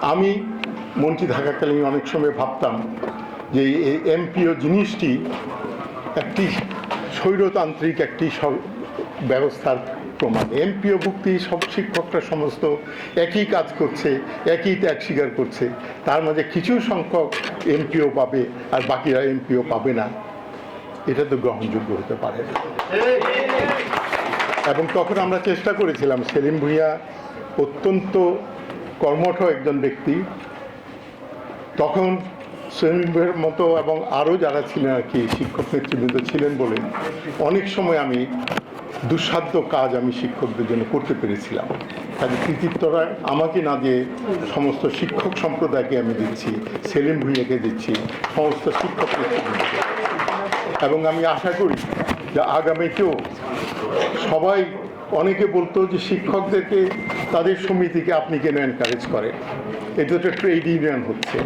আমি মন্ত্রী থাকাকালীন অনেক সময় ভাবতাম যে এই এমপিও জিনিসটি একটি স্বৈরতান্ত্রিক একটি ব্যবস্থার প্রমাণ। এমপিও ভুক্তি সব শিক্ষকরা সমস্ত একই কাজ করছে, একই ত্যাগ স্বীকার করছে। তার মাঝে কিছু সংখ্যক এমপিও পাবে আর বাকিরা এমপিও পাবে না। এটা তো গ্রহণযোগ্য হতে পারে। এবং তখন আমরা চেষ্টা করেছিলাম, সেলিম ভুঁইয়া অত্যন্ত কর্মঠ একজন ব্যক্তি। তখন সেলিম মতো এবং আরও যারা ছিলেন আর কি, শিক্ষক নেতৃবৃন্দ ছিলেন বলে অনেক সময় আমি দুঃসাধ্য কাজ আমি শিক্ষকদের জন্য করতে পেরেছিলাম। কাজে কৃতিত্বরা আমাকে না দিয়ে সমস্ত শিক্ষক সম্প্রদায়কে আমি দিচ্ছি, সেলিম ভুঁইয়াকে দিচ্ছি, সমস্ত শিক্ষক নেতৃবৃন্দকে। এবং আমি আশা করি যে আগামীতেও সবাই অনেকে বলতো যে শিক্ষকদেরকে তাদের সমিতিকে আপনি কেন এনকারেজ করেন? এটা তো ট্রেড ইউনিয়ন হচ্ছে।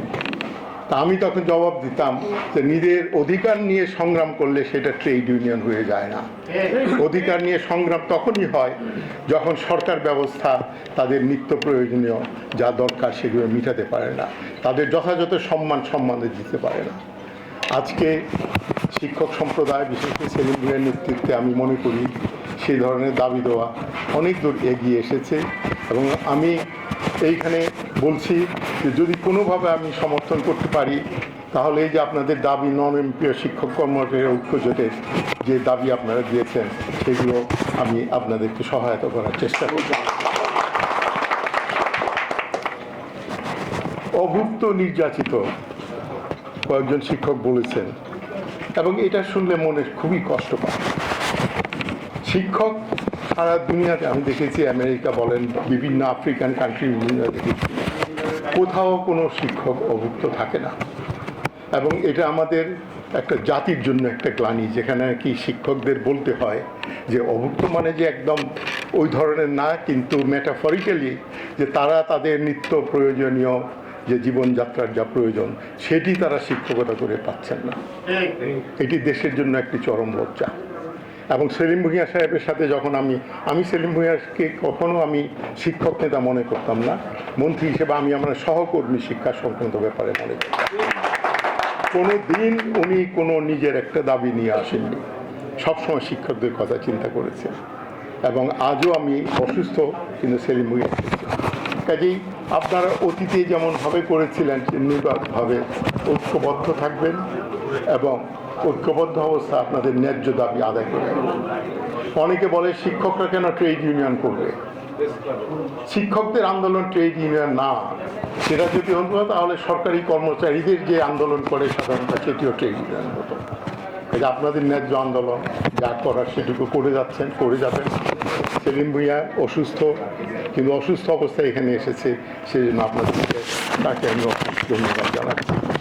তা আমি তখন জবাব দিতাম যে নিজের অধিকার নিয়ে সংগ্রাম করলে সেটা ট্রেড ইউনিয়ন হয়ে যায় না। অধিকার নিয়ে সংগ্রাম তখনই হয় যখন সরকার ব্যবস্থা তাদের নিত্য প্রয়োজনীয় যা দরকার সেগুলো মিটাতে পারে না। তাদের যথাযথ সম্মান সম্মানে দিতে পারে না। আজকে শিক্ষক সম্প্রদায়, বিশেষ করে সেলিম ভুঁইয়ার নেতৃত্বে আমি মনে করি সেই ধরনের দাবি দেওয়া অনেক দূর এগিয়ে এসেছে এবং আমি এইখানে বলছি যে যদি কোনোভাবে আমি সমর্থন করতে পারি, তাহলে এই যে আপনাদের দাবি নন এমপিও শিক্ষক কর্মচারী ঐক্য জোটের যে দাবি আপনারা দিয়েছেন, সেগুলো আমি আপনাদেরকে সহায়তা করার চেষ্টা করব। অভুক্ত নির্যাতিত কয়েকজন শিক্ষক বলেছেন, এবং এটা শুনলে মনে খুবই কষ্ট পায়। শিক্ষক সারা দুনিয়াতে, আমি দেখেছি আমেরিকা বলেন, বিভিন্ন আফ্রিকান কান্ট্রি বিভিন্ন দেখেছি কোথাও কোনো শিক্ষক অভুক্ত থাকে না। এবং এটা আমাদের একটা জাতির জন্য একটা গ্লানি, যেখানে কি শিক্ষকদের বলতে হয় যে অভুক্ত মানে যে একদম ওই ধরনের না, কিন্তু মেটাফরিক্যালি যে তারা তাদের নিত্য প্রয়োজনীয় যে জীবনযাত্রার যা প্রয়োজন, সেটি তারা শিক্ষকতা করে পাচ্ছেন না। এটি দেশের জন্য একটি চরম লজ্জা। এবং সেলিম ভুঁইয়া সাহেবের সাথে যখন আমি আমি সেলিম ভুঁইয়াকে কখনো আমি শিক্ষক নেতা মনে করতাম না। মন্ত্রী হিসেবে আমি আমার সহকর্মী শিক্ষা সংক্রান্ত ব্যাপারে মনে করতাম। কোনো দিন উনি কোনো নিজের একটা দাবি নিয়ে আসেননি। সবসময় শিক্ষকদের কথা চিন্তা করেছেন। এবং আজও আমি অসুস্থ, কিন্তু সেলিম ভুঁইয়া। কাজেই আপনারা অতীতে যেমনভাবে করেছিলেন তেমনিভাবে ঐক্যবদ্ধ থাকবেন এবং ঐক্যবদ্ধ অবস্থা আপনাদের ন্যায্য দাবি আদায় করবেন অনেকে বলে শিক্ষকরা কেন ট্রেড ইউনিয়ন করবে? শিক্ষকদের আন্দোলন ট্রেড ইউনিয়ন না। সেটা যদি হতো, তাহলে সরকারি কর্মচারীদের যে আন্দোলন করে সাধারণত, সেটিও ট্রেড ইউনিয়ন হতো। আপনাদের ন্যায্য আন্দোলন, যা করার সেটুকু করে যাচ্ছেন, করে যাবেন। সেলিম ভুঁইয়া অসুস্থ, কিন্তু অসুস্থ অবস্থায় এখানে এসেছে। সেই জন্য আপনাদেরকে তাকে আমি ধন্যবাদ জানাচ্ছি।